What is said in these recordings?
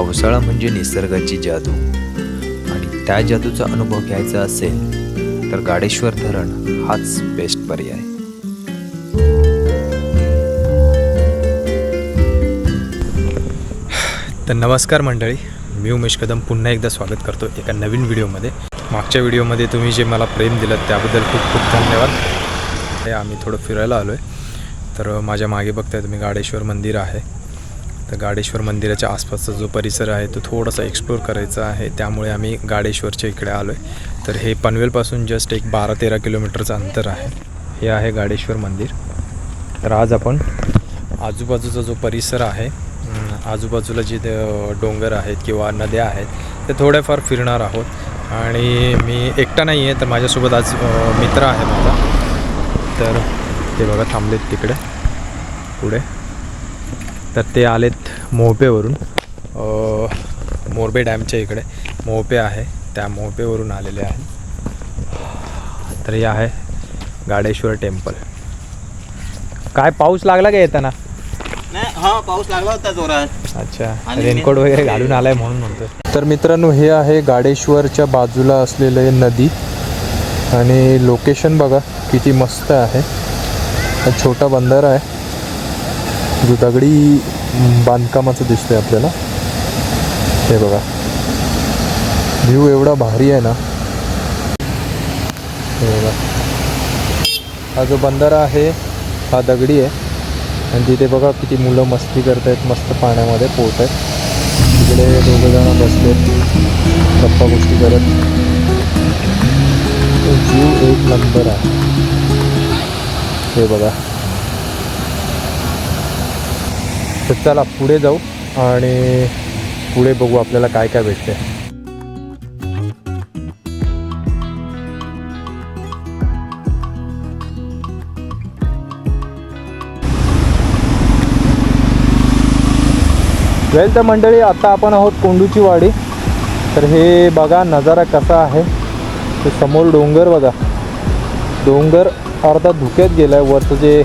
पावसाळा म्हणजे निसर्गाची जादू. आणि त्या जादूचा अनुभव घ्यायचा असेल तर गाडेश्वर धरण हाच बेस्ट पर्याय. तर नमस्कार मंडळी मी उमेश कदम पुन्हा एकदा स्वागत करतो एका नवीन व्हिडिओमध्ये. मागच्या व्हिडिओमध्ये तुम्ही जे मला प्रेम दिलं त्याबद्दल खूप खूप धन्यवाद. हे आम्ही थोडं फिरायला आलो आहे तर माझ्या मागे बघताय तुम्ही गाडेश्वर मंदिर आहे. तर गाडेश्वर मंदिराच्या आसपासचा जो परिसर आहे तो थोडासा एक्सप्लोर करायचा आहे. त्यामुळे आम्ही गाडेश्वरच्या इकडे आलो आहे तर हे पनवेलपासून जस्ट एक बारा तेरा किलोमीटरचं अंतर आहे. हे आहे गाडेश्वर मंदिर. तर आज आपण आजूबाजूचा जो परिसर आहे आजूबाजूला जे डोंगर आहेत किंवा नद्या आहेत ते थोड्याफार फिरणार आहोत. आणि मी एकटा नाही आहे तर माझ्यासोबत आज मित्र आहे माझा. तर ते बघा थांबलेत तिकडे. पुढे. तर ते आलेत मोहपेवरून. अं, मोरबे डॅमच्या इकडे. मोहपे आहे. त्या मोहपेवरून आलेले आहे. तर हे आहे गाडेश्वर टेम्पल. काय पाऊस लागला का येताना? हा पाऊस लागला होता जोरात. अच्छा. रेनकोट वगैरे घालून आलाय म्हणून म्हणतो तर मित्रांनो हे आहे गाडेश्वरच्या बाजूला असलेले नदी. आणि लोकेशन बघा किती मस्त आहे. छोटा बंदर आहे. जो दगडी बांधकामाचं दिसतंय आपल्याला. हे बघा. व्ह्यू एवढा भारी आहे ना. हे बघा. हा जो बंदर आहे हा दगडी आहे. आणि तिथे बघा किती मुलं मस्ती करतायत मस्त पाण्यामध्ये पोहत आहेत तिकडे दोघं जण बसलेत गप्पा गोष्टी करत. तो जीव एक नंबर आहे. हे बघा. तर चला पुढे जाऊ आणि पुढे बघू आपल्याला काय काय भेटते वेल तर मंडळी आता आपण आहोत कोंडूची वाडी. तर हे बघा नजारा कसा आहे. ते समोर डोंगर बघा. डोंगर अर्धा धुक्यात गेला आहे वरचं जे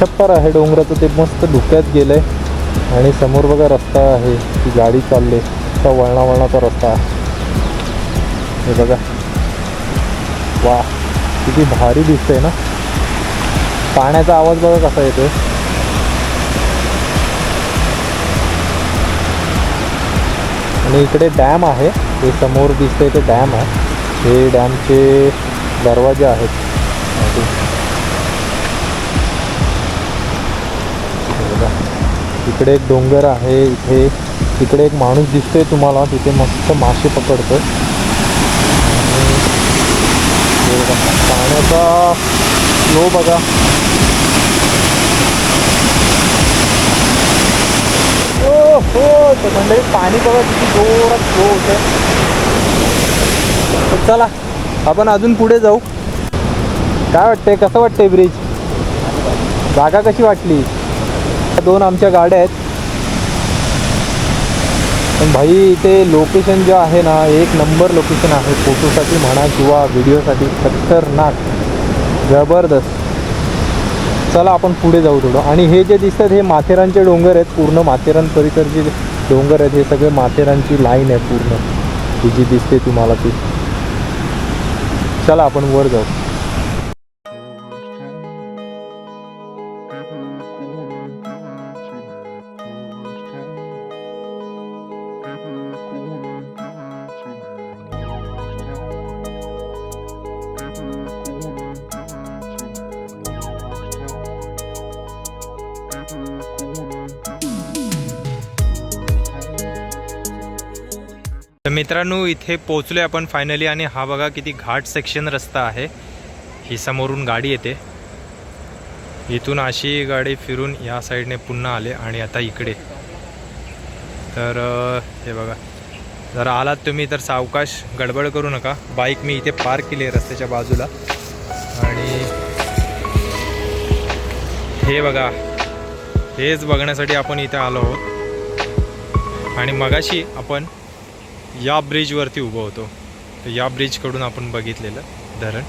छप्पर आहे डोंगराचं ते मस्त धुक्यात गेलं आहे आणि समोर बघा रस्ता आहे ती गाडी चालली. त्या वळणा वळणाचा रस्ता. आहे हे बघा. वा किती भारी दिसतंय ना? पाण्याचा आवाज बघा कसा येतोय. आणि इकडे डॅम आहे हे समोर दिसतंय ते डॅम आहे. हे डॅमचे दरवाजे आहेत. बघा. इकडे एक डोंगर आहे इथे इकडे एक माणूस दिसतोय तुम्हाला. तिथे मस्त मासे पकडतोय. पाण्याचा फ्लो बघा. हो हो तर पाणी बघा किती जोरात फ्लो होतं चला आपण अजून पुढे जाऊ. काय वाटतंय? कसं वाटतंय ब्रिज जागा कशी वाटली? दोन आमच्या गाड्या आहेत. पण भाई इथे लोकेशन जे आहे ना एक नंबर लोकेशन आहे. फोटोसाठी म्हणा किंवा व्हिडिओसाठी खतरनाक. जबरदस्त. चला आपण पुढे जाऊ थोडं. आणि हे जे दिसतात हे माथेरानचे डोंगर आहेत. पूर्ण माथेरान परिसर जे डोंगर आहेत हे सगळे माथेरानची लाईन आहे पूर्ण. ही जी दिसते तुम्हाला ती. चला आपण वर जाऊ. तर मित्रांनो इथे पोचलो आपण फायनली आणि हा बघा किती घाट सेक्शन रस्ता आहे. ही समोरून गाडी येते. इथून अशी गाडी फिरून या साईडने पुन्हा आले आणि आता इकडे. तर हे बघा. जर आलात तुम्ही तर सावकाश गडबड करू नका. बाईक मी इथे पार्क केली आहे रस्त्याच्या बाजूला. आणि हे बघा. हेच बघण्यासाठी आपण इथे आलो आहोत. आणि मगाशी आपण या ब्रिजवरती उभं होतो. तर या ब्रिजकडून आपण बघितलेलं धरण.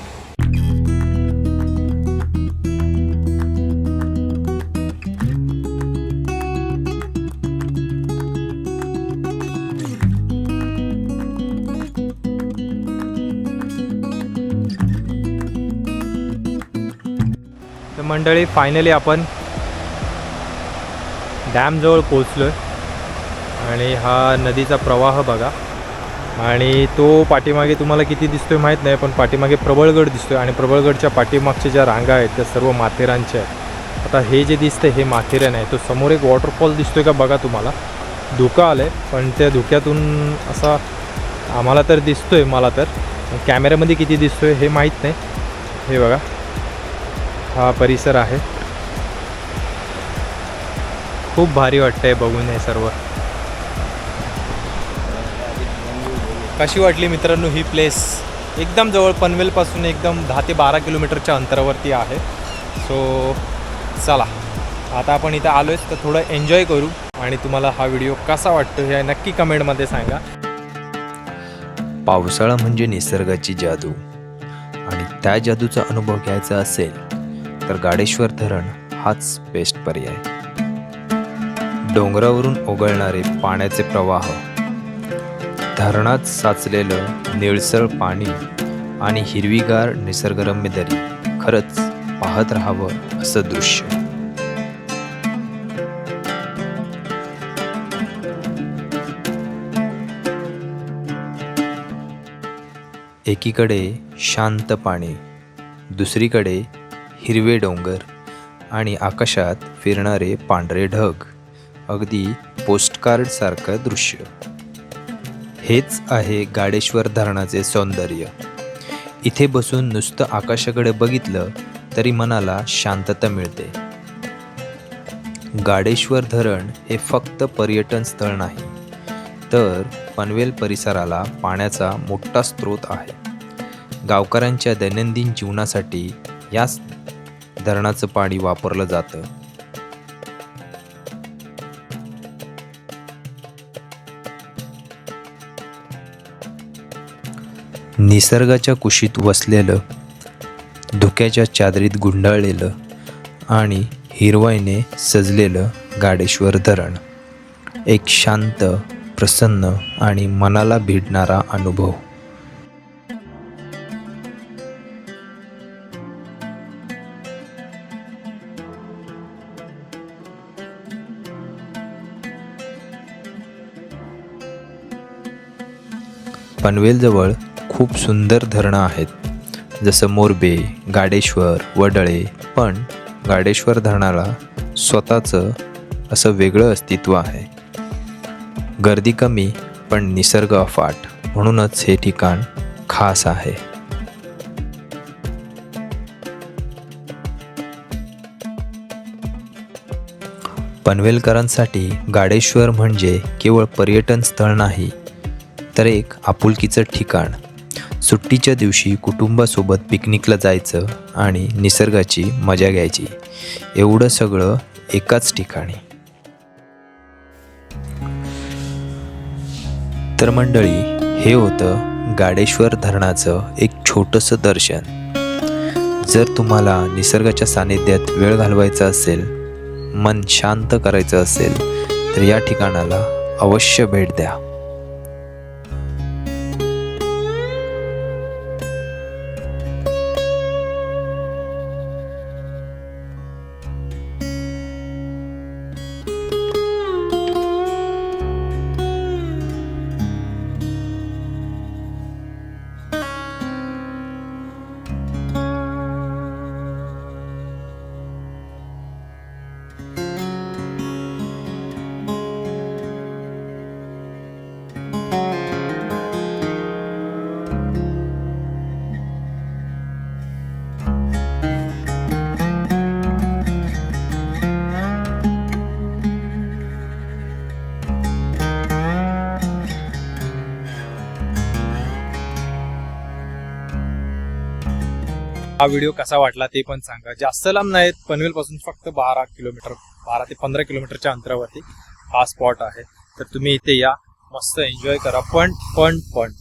तर मंडळी फायनली आपण डॅमजवळ पोचलो आणि हा नदीचा प्रवाह बघा. आणि तो पाठीमागे तुम्हाला किती दिसतोय माहीत नाही पण पाठीमागे प्रबळगड दिसतोय आणि प्रबळगडच्या पाठीमागच्या ज्या रांगा आहेत त्या सर्व माथेरांच्या आहेत. आता हे जे दिसतंय हे माथेरान आहे. तो समोर एक वॉटरफॉल दिसतोय का बघा तुम्हाला. धुकं आलं आहे पण त्या धुक्यातून असा आम्हाला तर दिसतोय मला तर. कॅमेऱ्यामध्ये किती दिसतोय हे माहीत नाही. हे बघा. हा परिसर आहे. खूप भारी वाटतंय बघून हे सर्व. कशी वाटली मित्रांनो ही प्लेस एकदम जवळ पनवेलपासून एकदम दहा ते बारा किलोमीटरच्या अंतरावरती आहे. सो चला. आता आपण इथं आलो आहेच तर थोडं एन्जॉय करू. आणि तुम्हाला हा व्हिडिओ कसा वाटतो हे नक्की कमेंटमध्ये सांगा. पावसाळा म्हणजे निसर्गाची जादू. आणि त्या जादूचा अनुभव घ्यायचा असेल तर गाडेश्वर धरण हाच बेस्ट पर्याय. डोंगरावरून ओघळणारे पाण्याचे प्रवाह धरणात साचलेलं निळसर पाणी आणि हिरवीगार निसर्गरम्य दरी खरंच पाहत राहावं असं दृश्य. एकीकडे शांत पाणी दुसरीकडे हिरवे डोंगर आणि आकाशात फिरणारे पांढरे ढग. अगदी पोस्टकार्डसारखं दृश्य. हेच आहे गाडेश्वर धरणाचे सौंदर्य. इथे बसून नुसतं आकाशाकडे बघितलं तरी मनाला शांतता मिळते. गाडेश्वर धरण हे फक्त पर्यटन स्थळ नाही तर पनवेल परिसराला पाण्याचा मोठा स्रोत आहे. गावकऱ्यांच्या दैनंदिन जीवनासाठी याच धरणाचं पाणी वापरलं जातं. निसर्गाच्या कुशीत वसलेलं धुक्याच्या चादरीत गुंडाळलेलं आणि हिरवाईने सजलेलं गाडेश्वर धरण. एक शांत प्रसन्न आणि मनाला भिडणारा अनुभव. पनवेलजवळ खूप सुंदर धरणं आहेत. जसं मोरबे गाडेश्वर वडळे पण गाडेश्वर धरणाला स्वतःचं असं वेगळं अस्तित्व आहे. गर्दी कमी पण निसर्ग अफाट म्हणूनच हे ठिकाण खास आहे. पनवेलकरांसाठी गाडेश्वर म्हणजे केवळ पर्यटन स्थळ नाही तर एक आपुलकीचं ठिकाण. सुट्टीच्या दिवशी कुटुंबासोबत पिकनिकला जायचं आणि निसर्गाची मजा घ्यायची. एवढं सगळं एकाच ठिकाणी. तर मंडळी हे होतं गाडेश्वर धरणाचं एक छोटंसं दर्शन. जर तुम्हाला निसर्गाच्या सानिध्यात वेळ घालवायचा असेल मन शांत करायचं असेल तर या ठिकाणाला अवश्य भेट द्या. हा व्हिडिओ कसा वाटला ते पण सांगा. जास्त लांब नाहीत पनवेलपासून फक्त बारा किलोमीटर बारा ते पंधरा किलोमीटरच्या अंतरावरती हा स्पॉट आहे. तर तुम्ही इथे या मस्त एन्जॉय करा. पण पण पण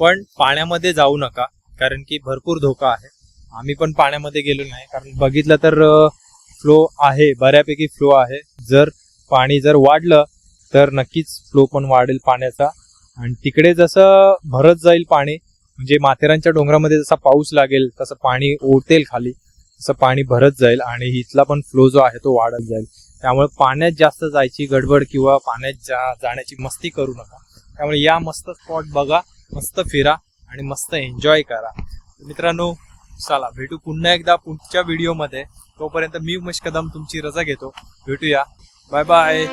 पण पाण्यामध्ये जाऊ नका कारण की भरपूर धोका आहे. आम्ही पण पाण्यामध्ये गेलो नाही कारण बघितलं तर फ्लो आहे बऱ्यापैकी फ्लो आहे. जर पाणी जर वाढलं तर नक्कीच फ्लो पण वाढेल पाण्याचा. आणि तिकडे जसं भरत जाईल पाणी म्हणजे माथेरानच्या डोंगरामध्ये जसा पाऊस लागेल तसं पाणी ओतेल खाली तसं पाणी भरत जाईल आणि इथला पण फ्लो जो आहे तो वाढत जाईल. त्यामुळे पाण्यात जास्त जायची गडबड किंवा पाण्यात जा जाण्याची मस्ती करू नका. त्यामुळे या मस्त स्पॉट बघा मस्त फिरा आणि मस्त एन्जॉय करा. मित्रांनो चला भेटू पुन्हा एकदा पुढच्या व्हिडिओमध्ये तोपर्यंत मी उमेश कदम तुमची रजा घेतो. भेटूया. Bye bye